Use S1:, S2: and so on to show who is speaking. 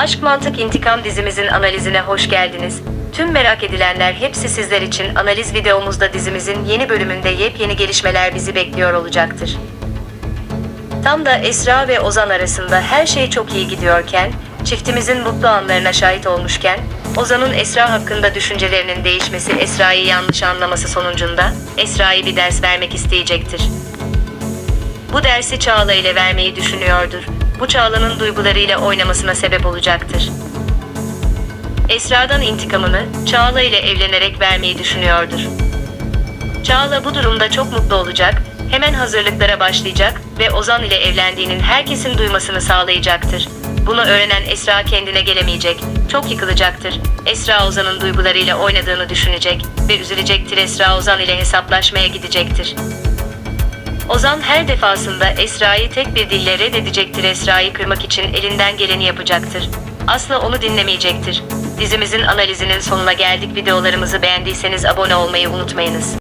S1: Aşk Mantık İntikam dizimizin analizine hoş geldiniz. Tüm merak edilenler hepsi sizler için analiz videomuzda dizimizin yeni bölümünde yepyeni gelişmeler bizi bekliyor olacaktır. Tam da Esra ve Ozan arasında her şey çok iyi gidiyorken, çiftimizin mutlu anlarına şahit olmuşken, Ozan'ın Esra hakkında düşüncelerinin değişmesi Esra'yı yanlış anlaması sonucunda Esra'yı bir ders vermek isteyecektir. Bu dersi Çağla ile vermeyi düşünüyordur. Bu Çağla'nın duygularıyla oynamasına sebep olacaktır. Esra'dan intikamını Çağla ile evlenerek vermeyi düşünüyordur. Çağla bu durumda çok mutlu olacak, hemen hazırlıklara başlayacak ve Ozan ile evlendiğinin herkesin duymasını sağlayacaktır. Bunu öğrenen Esra kendine gelemeyecek, çok yıkılacaktır. Esra Ozan'ın duygularıyla oynadığını düşünecek ve üzülecektir Esra Ozan ile hesaplaşmaya gidecektir. Ozan her defasında Esra'yı tek bir dille reddedecektir. Esra'yı kırmak için elinden geleni yapacaktır. Asla onu dinlemeyecektir. Dizimizin analizinin sonuna geldik. Videolarımızı beğendiyseniz abone olmayı unutmayınız.